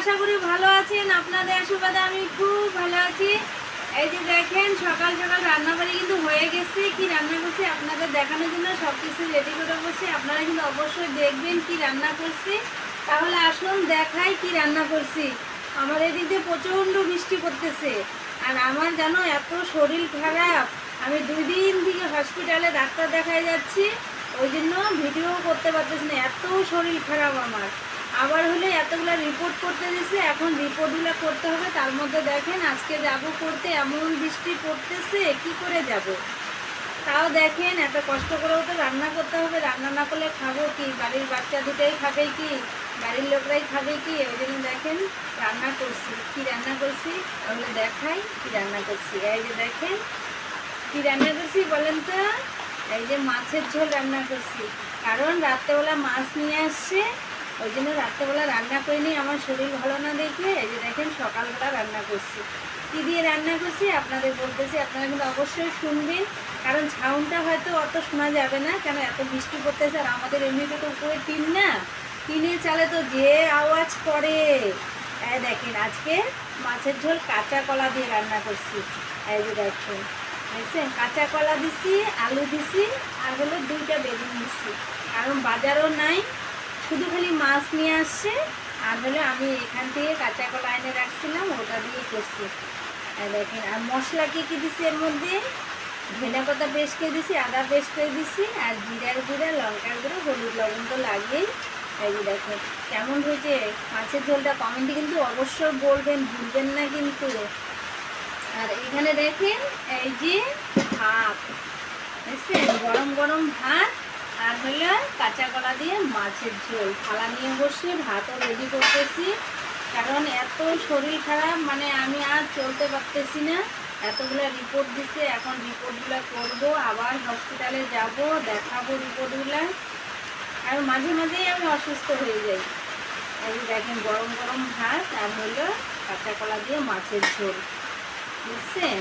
আশা করি ভালো আছেন, আপনাদের আশীর্বাদে আমি খুব ভালো আছি। এই যে দেখেন, সকাল সকাল রান্না বাড়ি কিন্তু হয়ে গেছে, কি রান্না করছি আপনাদের দেখানোর জন্য সব কিছু রেডি করে বসে আপনারা কিন্তু অবশ্যই দেখবেন কি রান্না করছি। তাহলে আসুন দেখাই কি রান্না করছি। আমার এদিক দিয়ে প্রচণ্ড বৃষ্টি পড়তেছে, আর আমার জানো এত শরীর খারাপ। আমি দুই দিন থেকে হসপিটালে ডাক্তার দেখায় যাচ্ছি, ওই জন্য ভিডিও করতে পারতেছি না, এত শরীর খারাপ আমার। আবার হলে এতগুলো রিপোর্ট করতে দিছে, এখন রিপোর্টগুলো করতে হবে, তার মধ্যে দেখেন আজকে যাব করতে এমন বৃষ্টি পড়তেছে, কি করে যাব? তাও দেখেন এত কষ্ট করেও তো রান্না করতে হবে, রান্না না করলে খাব কি? বাড়ির বাচ্চা দুটাই খাবে কি? বাড়ির লোকরাই খাবে কি? ওই জন্য দেখেন রান্না করছি। কি রান্না করছি? তাহলে দেখাই কি রান্না করছি। এই যে দেখেন কি রান্না করছি বলেন তো? এই যে মাছের ঝোল রান্না করছি। কারণ রাত্রেবেলা মাছ নিয়ে আসছে ওই জন্য রাত্রেবেলা রান্না করিনি, আমার শরীর ভালো না দেখে যে দেখেন সকালবেলা রান্না করছি। কী দিয়ে রান্না করছি? আপনাদের বলতেছি, আপনারা কিন্তু অবশ্যই শুনবেন। কারণ ছাউনটা হয়তো অত শোনা যাবে না, কেন এত বৃষ্টি পড়তেছে আর আমাদের এমনিতে তো উপরে টিন না। টিনের চালে তো যে আওয়াজ করে। দেখেন, আজকে মাছের ঝোল কাঁচা কলা দিয়ে রান্না করছি। এই যে দেখেন, দেখছেন? কাঁচা কলা দিছি, আলু দিছি, আর হলো দুইটা বেগুন দিছি। কারণ বাজারও নাই শুধু খালি মাছ নিয়ে আসছে, আর হলে আমি এখান থেকে কাঁচা কলা এনে রাখছিলাম, ওটা দিয়ে করছি। দেখেন, আর মশলা কি কি দিছি এর মধ্যে? ধনে পাতা পেস্ট করে দিছি, আদা পেস্ট করে দিছি, আর জিরার গুঁড়া, লঙ্কার গুঁড়ো, হলুদ লবণ তো লাগেই। এই দেখেন, কেমন হয়েছে? মাছের ঝোলটা কমেন্টে কিন্তু অবশ্যই বলবেন, ভুলবেন না কিন্তু। আর এখানে দেখেন, এই যে ভাত বুঝছেন গরম গরম ভাত আর হলো কাঁচা কলা দিয়ে মাছের ঝোল। থালা নিয়ে বসে ভাতও রেডি করতেছি। কারণ এত শরীর খারাপ মানে আমি আর চলতে পারতেছি না। এতগুলো রিপোর্ট দিছে, এখন রিপোর্টগুলো করব, আবার হসপিটালে যাব, দেখাবো রিপোর্টগুলো আর মাঝে মাঝেই আমি অসুস্থ হয়ে যাই। যে দেখেন, গরম গরম ভাত আর হলো কাঁচা কলা দিয়ে মাছের ঝোল। বুঝছেন?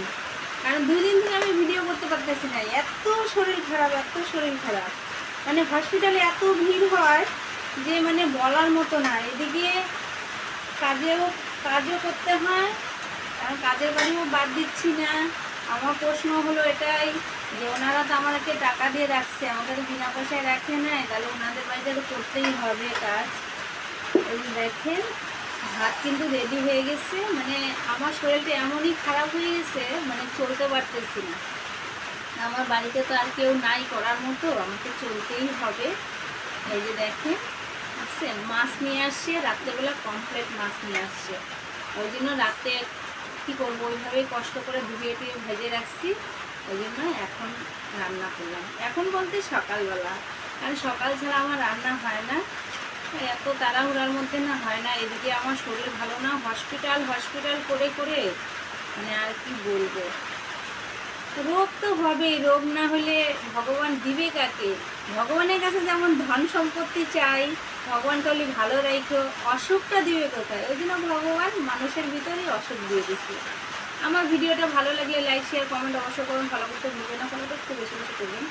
কারণ দুই দিন থেকে আমি ভিডিও করতে পারতেছি না। এত শরীর খারাপ, এত শরীর খারাপ। মানে হসপিটালে এত ভিড় হয় যে মানে বলার মতো না। এদিকে কাজেও, কাজও করতে হয় কারণ কাজের বাড়িও বাদ দিচ্ছি না। আমার প্রশ্ন হলো এটাই যে ওনারা তো আমাদেরকে টাকা দিয়ে রাখছে আমাদের বিনা পয়সায় রাখে নাই, তাহলে ওনাদের বাড়িতে তো করতেই হবে কাজ। এই দেখেন, ভাত কিন্তু রেডি হয়ে গেছে মানে আমার শরীরটা এমনই খারাপ হয়ে গেছে মানে চলতে পারতেছি না। আমার বাড়িতে তো আর কেউ নাই করার মতো, আমাকে চলতেই হবে। এই যে দেখেন বুঝছেন মাছ নিয়ে আসছে, রাত্রেবেলা কমপ্লিট মাছ নিয়ে আসছে। ওই জন্য রাতে কী করব, ওইভাবেই কষ্ট করে ডুবিয়ে টুয়ে ভেজে রাখছি। ওই জন্য এখন রান্না করলাম। এখন বলতে সকালবেলা। কারণ সকাল ছাড়া আমার রান্না হয় না। এত তাড়াহুড়ার মধ্যে না হয় না। এদিকে আমার শরীর ভালো না। হসপিটাল হসপিটাল করে করে মানে আর কি বলব? রোগ তো হবেই রোগ না হলে ভগবান দিবে কাকে? ভগবানের কাছে যেমন ধন সম্পত্তি চাই ভগবান তাহলে ভালো রাখো অসুখটা দিবে কোথায়? ওই জন্য ভগবান মানুষের ভিতরেই অসুখ দিয়ে দিচ্ছে আমার ভিডিওটা ভালো লাগলে লাইক শেয়ার কমেন্ট অবশ্যই করুন। ফলো করতে ভুলবেন না। ফলো করতে বেশি বেশি করবেন।